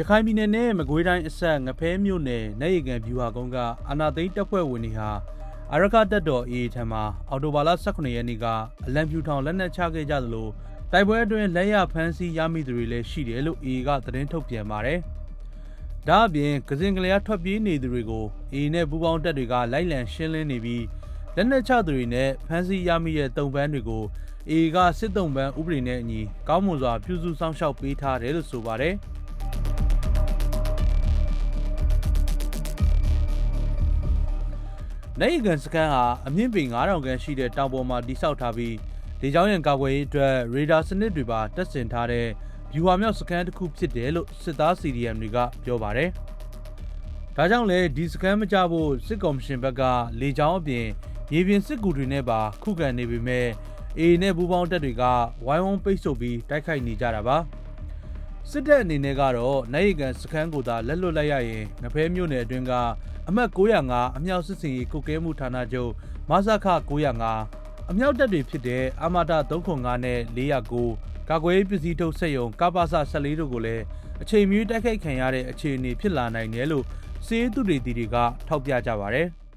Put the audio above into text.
ရခိုင်ပြည်နယ်နဲ့မကွေးတိုင်းအဆက်ငဖဲမြို့နယ်နိုင်ရီကန်ဗျူဟာကုန်းကအာနာသိန်းတပ်ဖွဲ့ဝင်တွေဟာအရကတပ်တော် AA ထံမှအော်တိုဘာလ18ရက်နေ့ကအလံဖြူထောင်လက်နက်ချခဲ့ကြသလိုတိုက်ပွဲအတွင်းလက်ရဖမ်းဆီးရမိသူတွေလည်းရှိတယ်လို့ AA ကသတင်းထုတ်ပြန်ပါတယ်။ဒါအပြင်ကစင်ကလျာထွက်ပြေးနေသူတွေကို AA နဲ့ပူးပေါင်းတပ်တွေကလိုက်လံရှင်းလင်းနေပြီးလက်နက်ချသူတွေနဲ့ဖမ်းဆီးရမိတဲ့တုံပန်းတွေကို AA ကစစ်တုံပန်းဥပဒေနဲ့အညီကောင်းမွန်စွာပြုစုစောင့်ရှောက်ပေးထားတယ်လို့ဆိုပါတယ်။ နိုင်ရီကန်စကန်ဟာအမြင့်ပေ9000ခန်းရှိတဲ့တောင်ပေါ်မှာတိစောက်ထားပြီးလေကြောင်းရန်ကာကွယ်ရေးအတွက်ရေဒါစနစ်တွေပါတပ်ဆင်ထားတဲ့ဗျူဟာမြောက်စကန်တစ်ခုဖြစ်တယ်လို့စစ်သား CDM တွေကပြောပါတယ်။ဒါကြောင့်လေဒီစကန်မကြဖို့စစ်ကော်မရှင်ဘက်ကလေကြောင်းအပြင်ရေပြင်စစ်ကူတွေနဲ့ပါခုခံနေပေမဲ့ A နဲ့ပူးပေါင်းတပ်တွေကဝိုင်းဝန်းပိတ်ဆို့ပြီးတိုက်ခိုက်နေကြတာပါ။ စစ်တပ်အနေနဲ့ကတော့နိုင်ရီကန်စခန်းကိုသာလက်လွတ်လိုက်ရရင်ငဖဲမြို့နယ်အတွင်းကအမှတ်905အမြောက်စစ်စင်ရေးကုတ်ကဲမှုဌာနချုပ်မဆခ905အမြောက်တပ်တွေဖြစ်တဲ့အာမာတာ305နဲ့409ကာကွယ်ရေးပစ္စည်းထုတ်စက်ရုံကပ္ပစ14တို့ကိုလည်းအချိန်မီတိုက်ခိုက်ခံရတဲ့အခြေအနေဖြစ်လာနိုင်တယ်လို့စီးရီးသူတွေတီတွေကထောက်ပြကြပါတယ်။